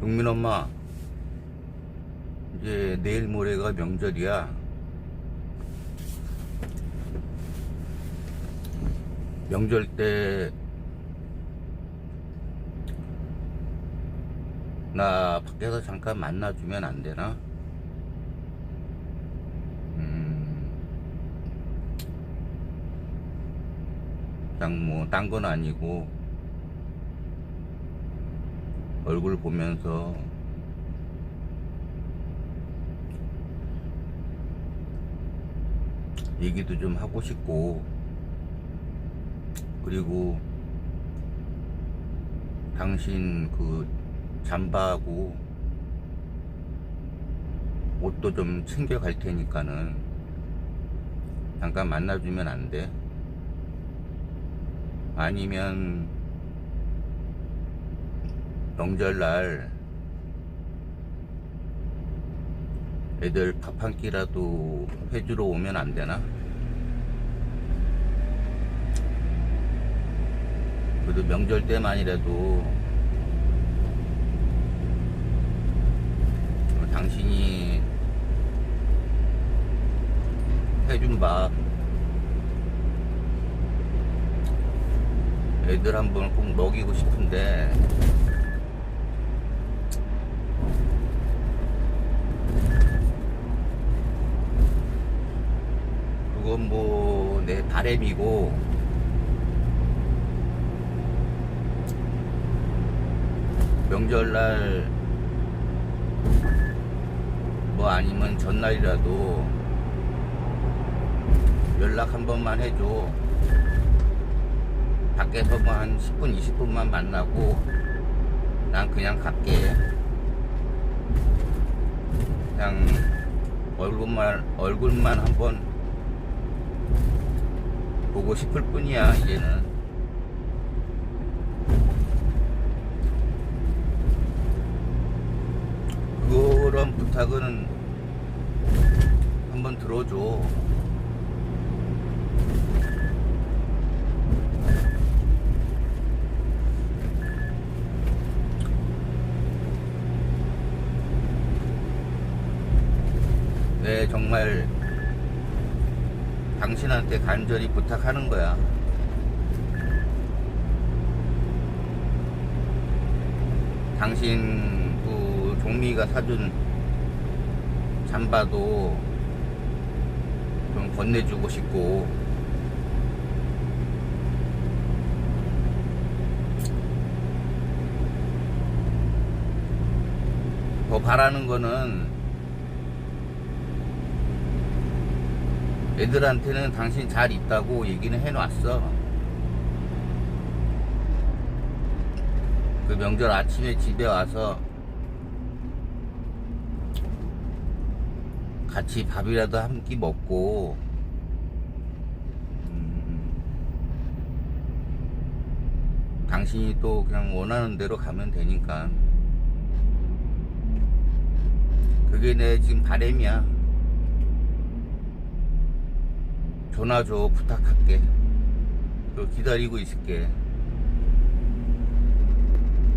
용민 엄마, 이제 내일 모레가 명절이야. 명절 때, 나 밖에서 잠깐 만나주면 안 되나? 음, 그냥 뭐, 딴 건 아니고, 얼굴 보면서 얘기도 좀 하고 싶고 그리고 당신 그 잠바하고 옷도 좀 챙겨 갈 테니까는 잠깐 만나주면 안 돼? 아니면 명절날 애들 밥 한 끼라도 해주러 오면 안 되나? 그래도 명절 때만이라도 당신이 해준 밥 애들 한 번 꼭 먹이고 싶은데 그건 뭐내 바램이고 명절날 뭐 아니면 전날이라도 연락 한 번만 해줘. 밖에서 뭐 한 10분 20분만 만나고 난 그냥 갈게. 그냥 얼굴만 얼굴만 한번 보고 싶을 뿐이야 이제는. 그런 부탁은 한번 들어줘. 네 정말 당신한테 간절히 부탁하는 거야. 당신 그 종미가 사준 잠바도 좀 건네주고 싶고 더 바라는 거는 애들한테는 당신 잘 있다고 얘기는 해놨어. 그 명절 아침에 집에 와서 같이 밥이라도 한 끼 먹고 음, 당신이 또 그냥 원하는 대로 가면 되니까 그게 내 지금 바램이야. 전화 줘 부탁할게. 그 기다리고 있을게.